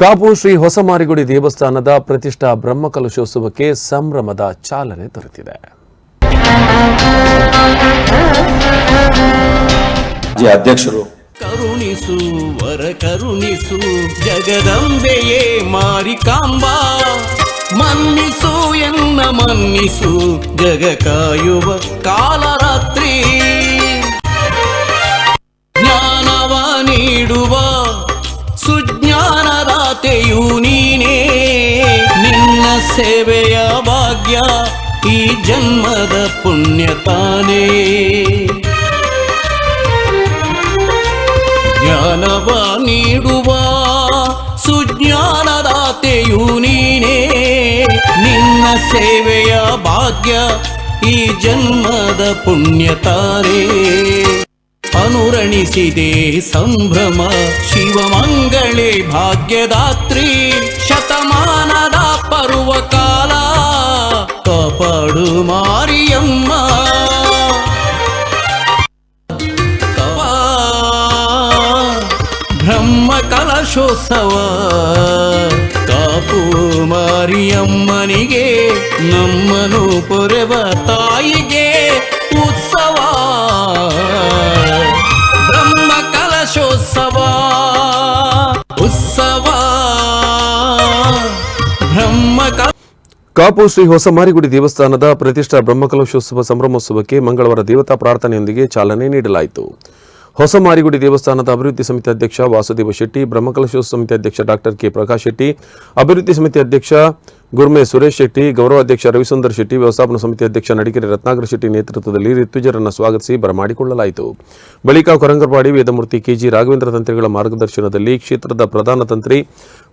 ಕಾಪು ಶ್ರೀ ಹೊಸಮಾರಿಗುಡಿ ದೇವಸ್ಥಾನದ ಪ್ರತಿಷ್ಠಾ ಬ್ರಹ್ಮಕಲಶೋತ್ಸವಕ್ಕೆ ಸಂಭ್ರಮದ ಚಾಲನೆ ದೊರೆತಿದೆ. ಜಿ ಅಧ್ಯಕ್ಷರು ಕರುಣಿಸು ವರ ಕರುಣಿಸು ಜಗದಂಬೆಯೇ ಮಾರಿಕಾಂಬಾ ಮನ್ನಿಸು ಎನ್ನ ಮನ್ನಿಸು ಜಗ ಕಾಯುವ ಕಾಲರಾತ್ರಿ. ಸುಜ್ಞಾನದಾತೆಯು ನೀನೇ, ನಿನ್ನ ಸೇವೆಯ ಭಾಗ್ಯ ಈ ಜನ್ಮದ ಪುಣ್ಯ ತಾನೇ. ಜ್ಞಾನವ ನೀಡುವ ಸುಜ್ಞಾನದಾತೆಯು ನೀನೇ, ನಿನ್ನ ಸೇವೆಯ ಭಾಗ್ಯ ಈ ಜನ್ಮದ ಪುಣ್ಯ ತಾರೆ ಅನುರಣಿಸಿದೆ ಸಂಭ್ರಮ. ಶಿವಮಂಗಳೇ ಭಾಗ್ಯದಾತ್ರಿ, ಶತಮಾನದ ಪರ್ವ ಕಾಲ ಕಾಪಾಡು ಮಾರಿಯಮ್ಮ. ಬ್ರಹ್ಮ ಕಲಶೋತ್ಸವ. ಕಾಪು ಮಾರಿಯಮ್ಮನಿಗೆ ನಮ್ಮನು ಪೊರೆವ ತಾಯಿಗೆ. ಕಲಶೋತ್ಸವ ಉತ್ಸವ. ಬ್ರಹ್ಮಕ ಕಾಪು ಶ್ರೀ ಹೊಸಮಾರಿಗುಡಿ ದೇವಸ್ಥಾನದ ಪ್ರತಿಷ್ಠಾ ಬ್ರಹ್ಮಕಲಶೋತ್ಸವ ಸಂಭ್ರಮೋತ್ಸವಕ್ಕೆ ಮಂಗಳವಾರ ದೇವತಾ ಪ್ರಾರ್ಥನೆಯೊಂದಿಗೆ ಚಾಲನೆ ನೀಡಲಾಯಿತು. ಹೊಸಮಾರಿಗುಡಿ ದೇವಸ್ಥಾನದ ಅಭಿವೃದ್ಧಿ ಸಮಿತಿ ಅಧ್ಯಕ್ಷ ವಾಸುದೇವ ಶೆಟ್ಟಿ, ಬ್ರಹ್ಮಕಲಶೋತ್ಸವ ಸಮಿತಿ ಅಧ್ಯಕ್ಷ ಡಾಕ್ಟರ್ ಕೆ ಪ್ರಕಾಶ್ ಶೆಟ್ಟಿ, ಅಭಿವೃದ್ಧಿ ಸಮಿತಿ ಅಧ್ಯಕ್ಷ ಗುರ್ಮೆ ಸುರೇಶ್ ಶೆಟ್ಟಿ ಗೌರವಾಧ್ಯಕ್ಷ ರವಿಸುಂದರ್ ಶೆಟ್ಟಿ, ವ್ಯವಸ್ಥಾಪನಾ ಸಮಿತಿ ಅಧ್ಯಕ್ಷ ನಡಿಕೆರೆ ರತ್ನಾಕರ ಶೆಟ್ಟಿ ನೇತೃತ್ವದಲ್ಲಿ ಋತ್ವಿಜರನ್ನು ಸ್ವಾಗತಿಸಿ ಬರಮಾಡಿಕೊಳ್ಳಲಾಯಿತು. ಬಳಿಕ ಕೊರಂಗರಪಾಡಿ ವೇದಮೂರ್ತಿ ಕೆಜಿ ರಾಘವೇಂದ್ರ ತಂತ್ರಿಗಳ ಮಾರ್ಗದರ್ಶನದಲ್ಲಿ ಕ್ಷೇತ್ರದ ಪ್ರಧಾನ ತಂತ್ರಿ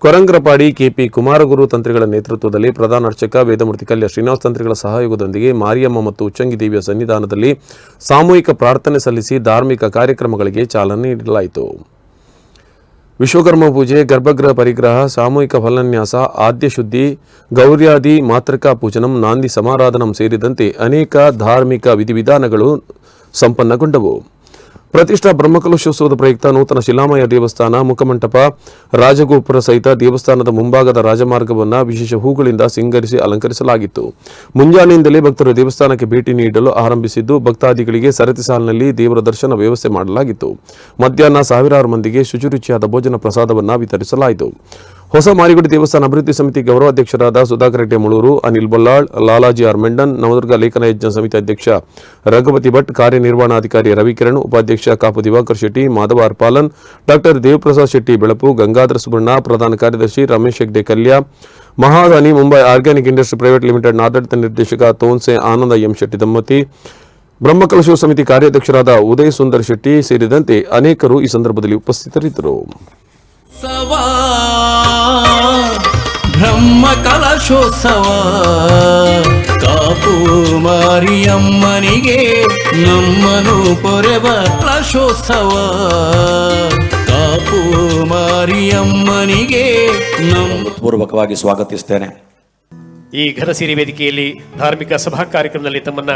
ಕೊರಂಗರಪಾಡಿ ಕೆಪಿ ಕುಮಾರಗುರು ತಂತ್ರಿಗಳ ನೇತೃತ್ವದಲ್ಲಿ ಪ್ರಧಾನ ಅರ್ಚಕ ವೇದಮೂರ್ತಿ ಕಲ್ಯ ಶ್ರೀನಿವಾಸ ತಂತ್ರಿಗಳ ಸಹಯೋಗದೊಂದಿಗೆ ಮಾರಿಯಮ್ಮ ಮತ್ತು ಉಚ್ಚಂಗಿ ದೇವಿಯ ಸನ್ನಿಧಾನದಲ್ಲಿ ಸಾಮೂಹಿಕ ಪ್ರಾರ್ಥನೆ ಸಲ್ಲಿಸಿ ಧಾರ್ಮಿಕ ಕಾರ್ಯಕ್ರಮಗಳಿಗೆ ಚಾಲನೆ ನೀಡಲಾಯಿತು. ವಿಶ್ವಕರ್ಮ ಪೂಜೆ ಗರ್ಭಗೃಹ ಪರಿಗ್ರಹ ಸಾಮೂಹಿಕ ಫಲನ್ಯಾಸ ಆದ್ಯ ಶುದ್ಧಿ ಗೌರ್ಯಾದಿ ಮಾತೃಕಾ ಪೂಜನಂ ನಾಂದಿ ಸಮಾರಾಧನಂ ಸೇರಿದಂತೆ ಅನೇಕ ಧಾರ್ಮಿಕ ವಿಧಿವಿಧಾನಗಳು ಸಂಪನ್ನಗೊಂಡವು ಪ್ರತಿಷ್ಠಾ ಬ್ರಹ್ಮಕಲಶೋತ್ಸವದ ಪ್ರಯುಕ್ತ ನೂತನ ಶಿಲಾಮಯ ದೇವಸ್ಥಾನ, ಮುಖಮಂಟಪ, ರಾಜಗೋಪುರ ಸಹಿತ ದೇವಸ್ಥಾನದ ಮುಂಭಾಗದ ರಾಜಮಾರ್ಗವನ್ನು ವಿಶೇಷ ಹೂಗಳಿಂದ ಸಿಂಗರಿಸಿ ಅಲಂಕರಿಸಲಾಗಿತ್ತು. ಮುಂಜಾನೆಯಿಂದಲೇ ಭಕ್ತರು ದೇವಸ್ಥಾನಕ್ಕೆ ಭೇಟಿ ನೀಡಲು ಆರಂಭಿಸಿದ್ದು, ಭಕ್ತಾದಿಗಳಿಗೆ ಸರತಿ ಸಾಲಿನಲ್ಲಿ ದೇವರ ದರ್ಶನ ವ್ಯವಸ್ಥೆ ಮಾಡಲಾಗಿತ್ತು. ಮಧ್ಯಾಹ್ನ ಸಾವಿರಾರು ಮಂದಿಗೆ ಶುಚಿರುಚಿಯಾದ ಭೋಜನ ಪ್ರಸಾದವನ್ನು ವಿತರಿಸಲಾಯಿತು. ಹೊಸ ಮಾರಿಗುಡಿ ದೇವಸ್ಥಾನ ಅಭಿವೃದ್ಧಿ ಸಮಿತಿ ಗೌರವಾಧ್ಯಕ್ಷರಾದ ಸುಧಾಕರ್ ರೆಡ್ಡಿ ಮುಳೂರು, ಅನಿಲ್ ಬೊಲ್ಲಾಳ್, ಲಾಲಾಜಿ ಆರ್ ಮೆಂಡನ್, ನವದುರ್ಗ ಲೇಖನ ಯಜ್ಞ ಸಮಿತಿ ಅಧ್ಯಕ್ಷ ರಘುಪತಿ ಭಟ್, ಕಾರ್ಯನಿರ್ವಹಣಾಧಿಕಾರಿ ರವಿಕಿರಣ್, ಉಪಾಧ್ಯಕ್ಷ ಕಾಪು ದಿವಾಕರ್ ಶೆಟ್ಟಿ, ಮಾಧವ ಆರ್ ಪಾಲನ್, ಡಾಕ್ಟರ್ ದೇವಪ್ರಸಾದ್ ಶೆಟ್ಟಿ ಬೆಳಪು, ಗಂಗಾಧರ ಸುಬಣ್ಣ ಪ್ರಧಾನ ಕಾರ್ಯದರ್ಶಿ Ramesh Hegde Kalya ಮಹಾದಾನಿ Mumbai organic industry private limited ಆಡಳಿತ ನಿರ್ದೇಶಕ ತೋನ್ಸೆ ಆನಂದ ಎಂ ಶೆಟ್ಟಿ ದಂಪತಿ, ಬ್ರಹ್ಮಕಲಶ ಸಮಿತಿ ಕಾರ್ಯಾಧ್ಯಕ್ಷರಾದ ಉದಯ್ ಸುಂದರ್ ಶೆಟ್ಟಿ ಸೇರಿದಂತೆ ಅನೇಕರು ಈ ಸಂದರ್ಭದಲ್ಲಿ ಉಪಸ್ಥಿತರಿದ್ದರು. ಸವ ಬ್ರಹ್ಮ ಕಲಶೋತ್ಸವ ಕಾಪು ಮಾರಿಯಮ್ಮನಿಗೆ ನಮ್ಮನು ಪೊರೆವ ಕಲಶೋತ್ಸವ. ಕಾಪು ಮಾರಿಯಮ್ಮನಿಗೆ ನಮ್ಮ ಪೂರ್ವಕವಾಗಿ ಸ್ವಾಗತಿಸ್ತೇನೆ. ಈ ಘನಸಿರಿ ವೇದಿಕೆಯಲ್ಲಿ ಧಾರ್ಮಿಕ ಸಭಾ ಕಾರ್ಯಕ್ರಮದಲ್ಲಿ ತಮ್ಮನ್ನ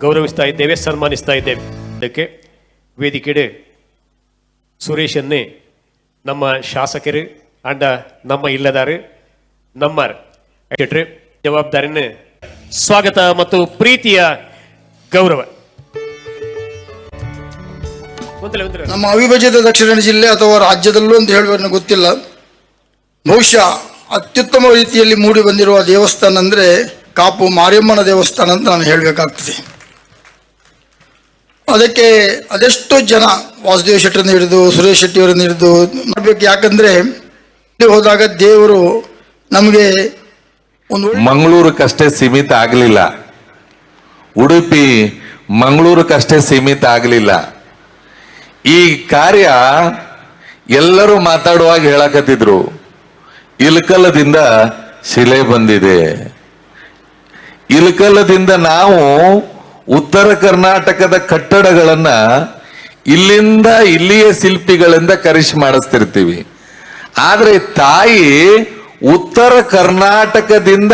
ಗೌರವಿಸ್ತಾ ಇದ್ದೇವೆ ಸನ್ಮಾನಿಸ್ತಾ ಇದ್ದೇವೆ. ಅದಕ್ಕೆ ವೇದಿಕೆಡೆ ಸುರೇಶನ್ನೇ ನಮ್ಮ ಶಾಸಕರು ಅಂಡ ನಮ್ಮ ಇಲ್ಲದಾರು ನಮ್ಮ ಜವಾಬ್ದಾರಿನ ಸ್ವಾಗತ ಮತ್ತು ಪ್ರೀತಿಯ ಗೌರವ. ನಮ್ಮ ಅವಿಭಜಿತ ದಕ್ಷಿಣ ಜಿಲ್ಲೆ ಅಥವಾ ರಾಜ್ಯದಲ್ಲೂ ಅಂತ ಹೇಳುವ ಗೊತ್ತಿಲ್ಲ. ಬಹುಶಃ ಅತ್ಯುತ್ತಮ ರೀತಿಯಲ್ಲಿ ಮೂಡಿ ಬಂದಿರುವ ದೇವಸ್ಥಾನ ಅಂದರೆ ಕಾಪು ಮಾರಿಯಮ್ಮನ ದೇವಸ್ಥಾನ ಅಂತ ನಾನು ಹೇಳಬೇಕಾಗ್ತದೆ. ಅದಕ್ಕೆ ಅದೆಷ್ಟೋ ಜನ ವಾಸುದೇವ ಶೆಟ್ಟರನ್ನು ಹಿಡಿದು, ಸುರೇಶ್ ಶೆಟ್ಟಿಯವರನ್ನು ಹಿಡಿದು ನೋಡ್ಬೇಕು ಯಾಕಂದರೆ ಇಲ್ಲಿ ಹೋದಾಗ ದೇವರು ನಮಗೆ ಒಂದು ಮಂಗಳೂರಕ್ಕಷ್ಟೇ ಸೀಮಿತ ಆಗಲಿಲ್ಲ. ಉಡುಪಿ ಮಂಗಳೂರಕ್ಕಷ್ಟೇ ಸೀಮಿತ ಆಗಲಿಲ್ಲ. ಈ ಕಾರ್ಯ ಎಲ್ಲರೂ ಮಾತಾಡುವಾಗ ಹೇಳಕತ್ತಿದ್ರು. ಇಲಕಲದಿಂದ ಶಿಲೆ ಬಂದಿದೆ. ಇಲಕಲದಿಂದ ನಾವು ಉತ್ತರ ಕರ್ನಾಟಕದ ಕಟ್ಟಡಗಳನ್ನ ಇಲ್ಲಿಂದ ಇಲ್ಲಿಯ ಶಿಲ್ಪಿಗಳಿಂದ ಕರೆಸಿ ಮಾಡಿಸ್ತಿರ್ತೀವಿ. ಆದರೆ ತಾಯಿ ಉತ್ತರ ಕರ್ನಾಟಕದಿಂದ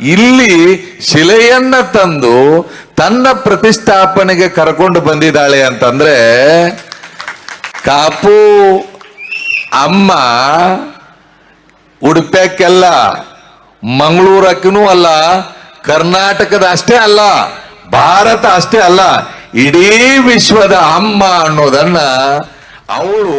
ಇಲ್ಲಿ ಶಿಲೆಯನ್ನ ತಂದು ತನ್ನ ಪ್ರತಿಷ್ಠಾಪನೆಗೆ ಕರ್ಕೊಂಡು ಬಂದಿದ್ದಾಳೆ ಅಂತಂದ್ರೆ ಕಾಪು, ಅಮ್ಮ ಉಡುಪ್ಯಕ್ಕೆಲ್ಲ ಮಂಗಳೂರಕ್ಕೂ ಅಲ್ಲ, ಕರ್ನಾಟಕದ ಅಷ್ಟೇ ಅಲ್ಲ. ಭಾರತ ಅಷ್ಟೇ ಅಲ್ಲ ಇಡೀ ವಿಶ್ವದ ಅಮ್ಮ ಅನ್ನೋದನ್ನ ಅವಳು